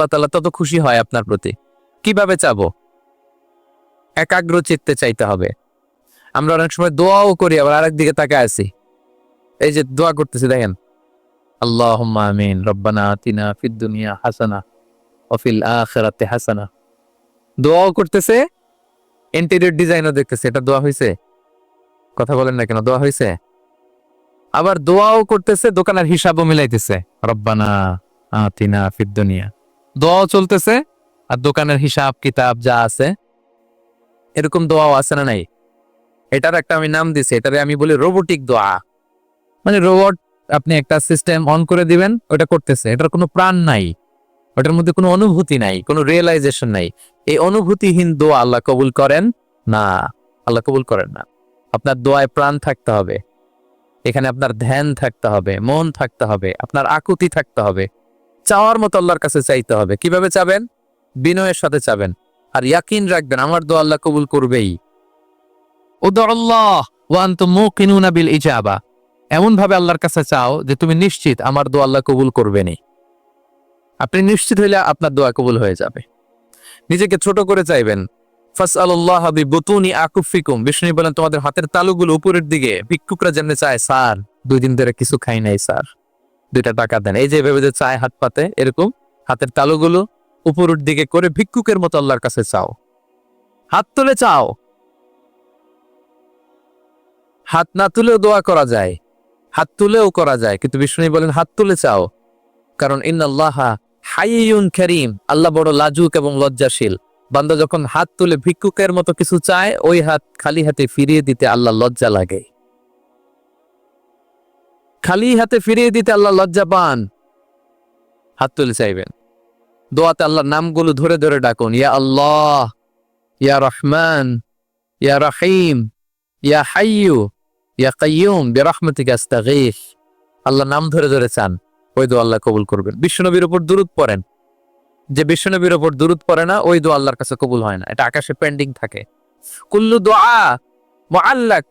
আল্লাহ তাআলা তত খুশি হয় আপনার প্রতি। কীভাবে চাবো? একাগ্র চিত্তে চাইতে হবে। আমরা অনেক সময় দোয়াও করি, আবার আরেক দিকে তাকে আছি। এই যে দোয়া করতেছি, দেখেন। আল্লাহ আমিন, রব্বানা আতিনা ফিদ দুনিয়া হাসানা অফিল আখিরাতে হাসানা। দোয়াও করতেছে, ইন্টেরিয়র ডিজাইনও দেখতেছে। এটা দোয়া হয়েছে কথা বলেন না কেন, দোয়া হয়েছে আবার দোয়াও করতেছে, দোকানের হিসাবও মিলাইতেছে। রব্বানা আতিনা ফিদ দুনিয়া। দোয়াও চলতেছে, আর দোকানের হিসাব কিতাব যা আছে, এরকম দোয়াও আছে না নাই? এটার একটা আমি নাম দিছি, এটারে আমি বলি রোবোটিক দোয়া। মানে রোবট আপনি একটা সিস্টেম অন করে দিবেন, ওটা করতেছে। এটার কোনো প্রাণ নাই, ওটার মধ্যে কোনো অনুভূতি নাই, কোনো রিয়েলাইজেশন নাই। এই অনুভূতিহীন দোয়া আল্লাহ কবুল করেন? না, আল্লাহ কবুল করেন না। আপনার দোয়ায় প্রাণ থাকতে হবে, এখানে আপনার ধ্যান থাকতে হবে, মন থাকতে হবে, আপনার আকুতি থাকতে হবে। চাওয়ার মতো আল্লাহর কাছে চাইতে হবে। কীভাবে চাবেন? বিনয়ের সাথে চাবেন। আর ইয়াকিন রাখবেন, আমার দোয়া আল্লাহ কবুল করবেই। বিল ইজাবা। এমন ভাবে আল্লাহর কাছে চাও যে তুমি নিশ্চিত আমার দোয়া আল্লাহ কবুল করবেনই। আপনি নিশ্চিত হইলে আপনার দোয়া কবুল হয়ে যাবে। নিজেকে ছোট করে চাইবেন। বলেন, তোমাদের হাতের তালুগুলো উপরের দিকে ভিক্ষুকরা যেমনি চায়, স্যার, দুই দিন ধরে কিছু খাই নাই, স্যার। দুইটা টাকা দেন। এই যে ভেবে যে চায় হাত পাতে, এরকম হাতের তালুগুলো উপরের দিকে করে ভিক্ষুকের মতো আল্লাহর কাছে চাও। হাত তুলে চাও। হাত না তুলেও দোয়া করা যায়, হাত তুলেও করা যায়, কিন্তু বিষ্ণু বলেন, হাত তুলে চাও। কারণ, ইন্নাল্লাহ হাইয়ুন করিম। আল্লাহ বড় লাজুক এবং লজ্জাশীল। বান্দা যখন হাত তুলে ভিক্ষুকের মতো কিছু চায়, ওই হাত খালি হাতে ফিরিয়ে দিতে আল্লাহ লজ্জা লাগে। খালি হাতে ফিরিয়ে দিতে আল্লাহ লজ্জা পান হাত তুলে চাইবেন। দোয়াতে আল্লাহর নামগুলো ধরে ধরে ডাকুন, ইয়া আল্লাহ, ইয়া রহমান, ইয়া রহিম, ইয়া হাইয়ু, ইয়া কাইয়ুম, বিরহমাতিকা আস্তাগীথ আল্লাহ নাম ধরে ধরে চান, ওই দোয়া আল্লাহ কবুল করবেন। বিশ্বনবীর উপর দূরত পড়েন। যে বিশ্বনবীর উপর দূরত পড়ে না, ওই দোয়া আল্লাহর কাছে কবুল হয় না। এটা আকাশে পেন্ডিং থাকে। কুল্লু দোয়া, মুআল্লাক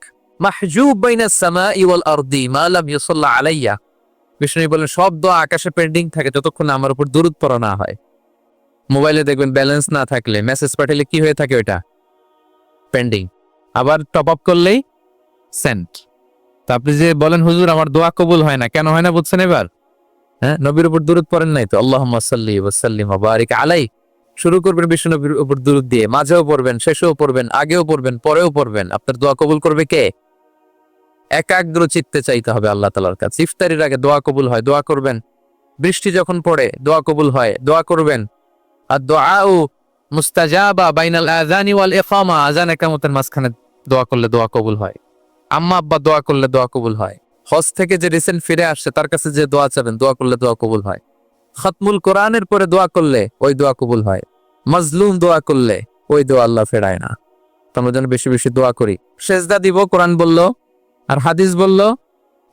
বিষ্ণু বলেন দোয়া আকাশে পেন্ডিং থাকে, যতক্ষণ আমার উপর না হয়। মোবাইলে দেখবেন ব্যালেন্স না থাকলে মেসেজ পাঠালে কি হয়ে থাকে পেন্ডিং আবার টপ আপ করলেই সেন্ট আপনি যে বলেন, হুজুর, আমার দোয়া কবুল হয় না। কেন হয় না বুঝছেন এবার? হ্যাঁ নবীর উপর দূরত পড়েন নাই তো? আল্লাহ সাল্লি আলাই শুরু করবেন বিশ্ব নবীর উপর দূরত দিয়ে, মাঝেও পড়বেন, শেষেও পড়বেন, আগেও পড়বেন, পরেও পড়বেন। আপনার দোয়া কবুল করবে কে? একাগ্র চিত্তে চাইতে হবে আল্লাহ তালার কাছে। ইফতারির আগে দোয়া কবুল হয়, দোয়া করবেন। বৃষ্টি যখন পড়ে, দোয়া কবুল হয়, দোয়া করবেন। আর দোয়াও মুস্তাজাবা বাইনাল আজানি ওয়াল ইকামা আজান একামতের মাঝখানে দোয়া করলে দোয়া কবুল হয়। আম্মা আব্বা দোয়া করলে দোয়া কবুল হয়। হজ থেকে যে রিসেন্ট ফিরে আসছে, তার কাছে যে দোয়া চাবেন, দোয়া করলে দোয়া কবুল হয়। খতমুল কোরআনের পরে দোয়া করলে, ওই দোয়া কবুল হয়। মজলুম দোয়া করলে, ওই দোয়া আল্লাহ ফেরায় না। তো আমরা যেন বেশি বেশি দোয়া করি। সেজদা দিব, কোরআন বলল আর হাদিস বলল,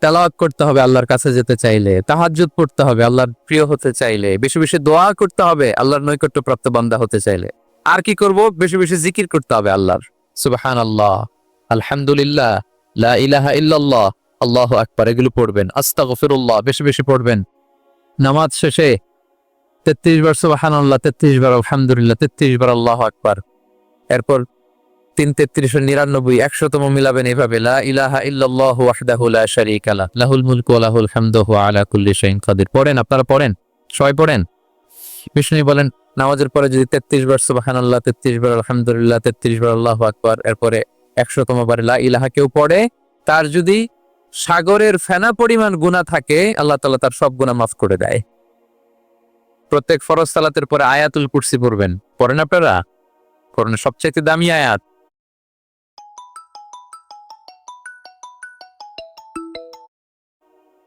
তেলাওয়াত করতে হবে আল্লাহর কাছে যেতে চাইলে, তাহাজ্জুদ পড়তে হবে আল্লাহর প্রিয় হতে চাইলে, বেশি বেশি দোয়া করতে হবে আল্লাহর নৈকট্য প্রাপ্ত বান্দা হতে চাইলে। আর কি করব? বেশি বেশি জিকির করতে হবে আল্লাহর। সুবহান আল্লাহ আলহামদুলিল্লাহ, লা ইলাহা ইল্লাল্লাহ, আল্লাহ আকবার, এগুলো পড়বেন। আস্তাগফিরুল্লাহ, বেশি বেশি পড়বেন। নামাজ শেষে তেত্রিশ বার সুবাহান আল্লাহ তেত্রিশ বার আলহামদুলিল্লাহ, তেত্রিশ বার আল্লাহ আকবার। এরপর তিন তেত্রিশ নিরানব্বই, একশোতম মিলাবেন এভাবে পড়েন, আপনারা পড়েন? সবাই পড়েন? বিষ্ণু বলেন, নামাজের পরে যদি তেত্রিশ বার সুবাহান আল্লাহ তেত্রিশ বার আলহামদুলিল্লাহ, তেত্রিশ বার আল্লাহু আকবার, এরপরে একশোতম বার ইলাহা কেউ পড়ে? তার যদি সাগরের ফেনা পরিমাণ গুণা থাকে, আল্লাহ তালা তার সব গুণা মাফ করে দেয়। প্রত্যেক ফরজ সালাতের পরে আয়াতুল কুরসি পড়বেন। পড়েন আপনারা? পড়েন সবচাইতে দামি আয়াত।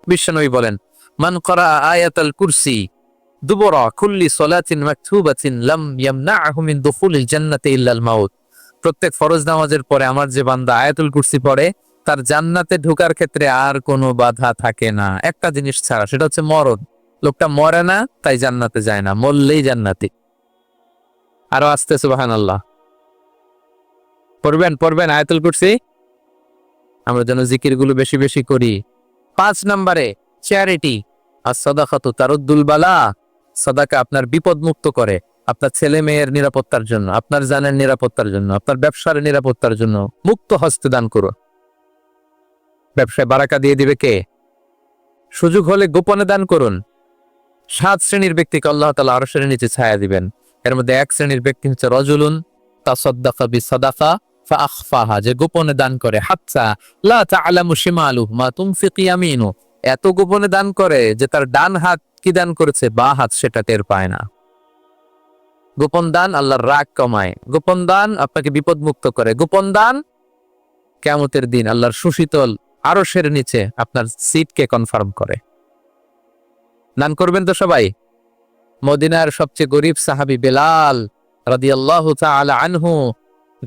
বিশ্বনবী বলেন, মান করা আয়াতাল কুরসি, দুবরা কুল্লি সলাতিন মাকতুবাতিন লাম ইল্লাল মাউত। প্রত্যেক ফরজ নামাজের পরে আমার যে বান্দা আয়াতুল কুরসি পড়ে, তার জান্নাতে ঢোকার ক্ষেত্রে আর কোনো বাধা থাকে না। একটা জিনিস ছাড়া, সেটা হচ্ছে মরণ। লোকটা মরে না, তাই জান্নাতে যায় না, মরলেই জান্নাতি। আরও আসতে সুবাহান আল্লাহ পড়বেন পড়বেন আয়াতুল কুরসি। আমরা যেন জিকিরগুলো বেশি বেশি করি। পাঁচ নম্বরে চ্যারিটি আর সদাখাতু তারুদ্দুল বালা, সাদাকা আপনার বিপদ মুক্ত করে আপনার ছেলে মেয়ের নিরাপত্তার জন্য, আপনার জানের নিরাপত্তার জন্য, আপনার ব্যবসার নিরাপত্তার জন্য মুক্ত হস্তে দান করুন। ব্যবসায় বারাকা দিয়ে দিবে কে? সুযোগ হলে গোপনে দান করুন। সাত শ্রেণির ব্যক্তিকে আল্লাহ তালা আরও শ্রেণির নিচে ছায়া দিবেন। এর মধ্যে এক শ্রেণির ব্যক্তি হচ্ছে রজুলুন তা সদ্দাকা বি বিসাদাকা ফাআখফাহা, যে গোপনে দান করে, হাত্তা লা শিমালুহু, মা এত গোপনে দান করে যে তার ডান হাত কি দান করেছে, বা হাত সেটা টের পায় না। গোপন দান আল্লাহর রাগ কমায়। গোপন দান আপনাকে বিপদ মুক্ত করে। গোপন দান কেমতের দিন আল্লাহর সুশীতল আরশের নিচে আপনার সিটকে কনফার্ম করে। দান করবেন তো সবাই? মদিনার সবচেয়ে গরিব সাহাবি বেলাল রাদিয়াল্লাহু তাআলা আনহু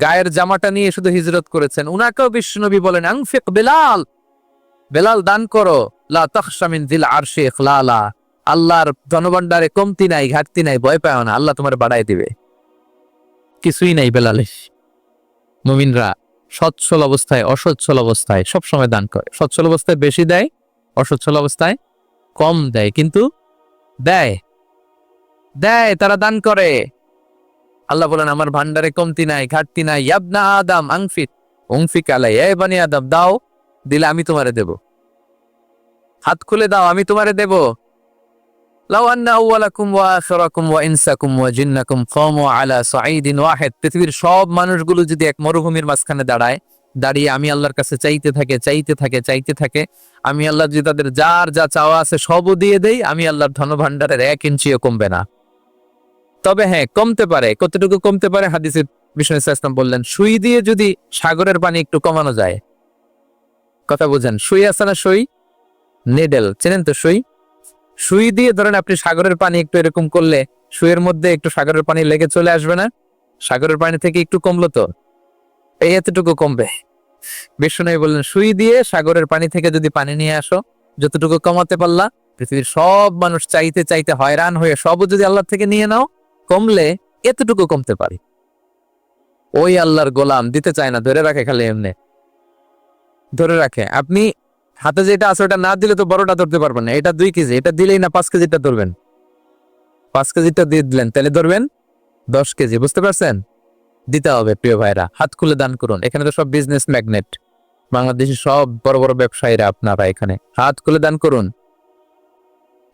গায়ের জামাটা নিয়ে শুধু হিজরত করেছেন। উনাকেও বিশ্বনবী বলেন, আনফিক বেলাল বেলাল দান করো। লা তাখশা দিল আরশি ইখলালা। আল্লাহর ধনভাণ্ডারে কমতি নাই, ঘাটতি নাই, ভয় পায় না। আল্লাহ তোমার বাড়াই দিবে। কিছুই নাই বেলালে মুমিনরা সচ্ছল অবস্থায়, অসচ্ছল অবস্থায় সব সময় দান করে। সচ্ছল অবস্থায় বেশি দেয়, অসচ্ছল অবস্থায় কম দেয়। কিন্তু দেয়। দেয়, তারা দান করে। আল্লাহ বলেন, আমার ভান্ডারে কমতি নাই, ঘাটতি নাই। ইয়াবনা আদম, আংফিক। উংফিক আলাই, এ বানি আদম, দাও, দিলে আমি তোমারে দেব। হাত খুলে দাও, আমি তোমারে দেব। পৃথিবীর সব মানুষগুলো যদি এক মরুভূমির মাঝখানে দাঁড়ায়, দাঁড়িয়ে আমি আল্লাহর কাছে চাইতে থাকে চাইতে থাকে চাইতে থাকে, আমি আল্লাহ যদি তাদের যার যা চাওয়া আছে সবও দিয়ে দেই, আমি আল্লাহর ধনভাণ্ডারের এক ইঞ্চিও কমবে না। তবে হ্যাঁ কমতে পারে, কতটুকু কমতে পারে হাদিসে বিষ্ণু ইসলাম বললেন, সুই দিয়ে যদি সাগরের পানি একটু কমানো যায়, কথা বুঝেন, সুই আছে না সুই? নেডেল, চেনেন তো সুই? সুই দিয়ে ধরেন আপনি সাগরের পানি একটু এরকম করলে, সুইয়ের মধ্যে একটু সাগরের পানি লেগে চলে আসবে না? সাগরের পানি থেকে একটু কমলো তো? এই এতটুকু কমবে। বিষ্ণু বললেন, সুই দিয়ে সাগরের পানি থেকে যদি পানি নিয়ে আসো, যতটুকু কমাতে পারলা, পৃথিবীর সব মানুষ চাইতে চাইতে হয়রান হয়ে সবও যদি আল্লাহ থেকে নিয়ে নাও কমলে এতটুকু কমতে পারি। ওই আল্লাহর গোলাম দিতে চায় না, ধরে রাখে খালি এমনি। ধরে রাখে, আপনি হাতে যেটা আছে ওটা না দিলে তো বড়টা ধরতে পারবেন না। এটা দুই কেজি, এটা দিলেই না পাঁচ কেজিটা ধরবেন। পাঁচ কেজিটা দিয়ে দিলেন, তাহলে ধরবেন দশ কেজি, বুঝতে পারছেন? দিতে হবে প্রিয় ভাইরা, হাত খুলে দান করুন। এখানে তো সব বিজনেস ম্যাগনেট বাংলাদেশের সব বড় বড় ব্যবসায়ীরা আপনারা এখানে। হাত খুলে দান করুন।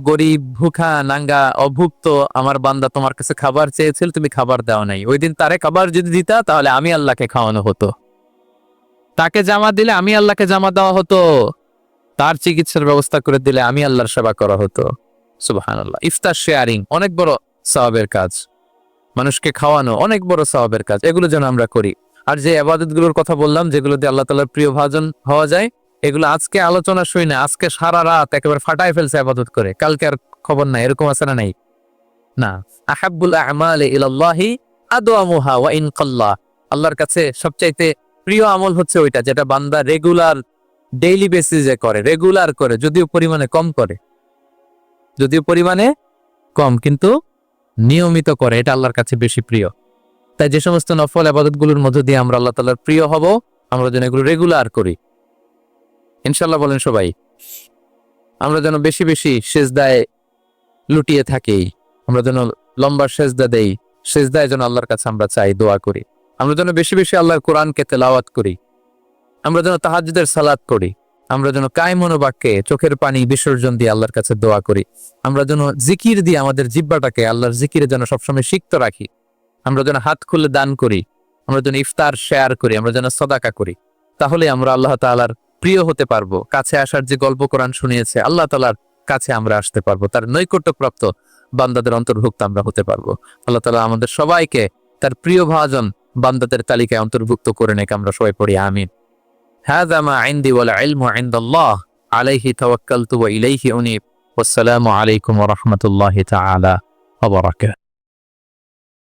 গরিব, ভুখা, নাঙ্গা, অভুক্ত, আমার বান্দা তোমার কাছে খাবার চেয়েছিল, তুমি খাবার দেওয়া নাই। ওই দিন তারে খাবার যদি দিতা, তাহলে আমি আল্লাহকে খাওয়ানো হতো। তাকে জামা দিলে আমি আল্লাহকে জামা দেওয়া হতো। তার চিকিৎসার ব্যবস্থা করে দিলে আমি আল্লাহর সেবা করা হতো। সুবাহান আল্লাহ ইফতার শেয়ারিং, অনেক বড় সওয়াবের কাজ। মানুষকে খাওয়ানো, অনেক বড় সওয়াবের কাজ। এগুলো যেন আমরা করি। আর যে আবাদতগুলোর কথা বললাম, যেগুলো দিয়ে আল্লাহ তালার প্রিয় ভাজন হওয়া যায় এগুলো আজকে আলোচনা শুই না, আজকে সারা রাত একেবারে ফাটাই ফেলছে আবাদত করে। কালকে আর খবর নাই, এরকম আছে না নাই? না। আহাবুল আমালে ইলাল্লাহি ওয়া ইন আল্লাহর কাছে সবচাইতে প্রিয় আমল হচ্ছে ওইটা, যেটা বান্দা রেগুলার, ডেইলি বেসিসে করে, রেগুলার করে, যদিও পরিমাণে কম করে। যদিও পরিমাণে কম, কিন্তু নিয়মিত করে, এটা আল্লাহর কাছে বেশি প্রিয়। তাই যে সমস্ত নফল আবাদতগুলোর মধ্য দিয়ে আমরা আল্লাহ তাল্লাহর প্রিয় হব, আমরা যেন এগুলো রেগুলার করি। ইনশাল্লাহ বলেন সবাই, আমরা যেন বেশি বেশি সেজদায় লুটিয়ে থাকি, আমরা যেন লম্বা সেজদা দেই, সেজদায় যেন আল্লাহর কাছে আমরা চাই দোয়া করি, আমরা যেন বেশি বেশি আল্লাহর কোরআনকে তেলাওয়াত করি, আমরা যেন তাহাজুদের সালাত করি আমরা যেন কায় মনোবাক্যে চোখের পানি বিসর্জন দিয়ে আল্লাহর কাছে দোয়া করি, আমরা যেন জিকির দিয়ে আমাদের জিব্বাটাকে আল্লাহর জিকিরে যেন সবসময় সিক্ত রাখি, আমরা যেন হাত খুলে দান করি, আমরা যেন ইফতার শেয়ার করি, আমরা যেন সদাকা করি, তাহলে আমরা আল্লাহ তাআলার প্রিয় হতে পারবো কাছে আসার যে গল্প কোরআন শুনিয়েছে আল্লাহ তালার কাছে আমরা আসতে পারবো তার নৈকট্যপ্রাপ্ত বান্দাদের অন্তর্ভুক্ত আমরা হতে পারবো আল্লাহ তালা আমাদের সবাইকে তার প্রিয় ভাজন বান্দাদের তালিকায় অন্তর্ভুক্ত করে নেক আমরা সবাই পড়ি আমিন هذا ما عندي والعلم عند الله عليه توكلت وإليه أنيب والسلام عليكم ورحمة الله تعالى وبركاته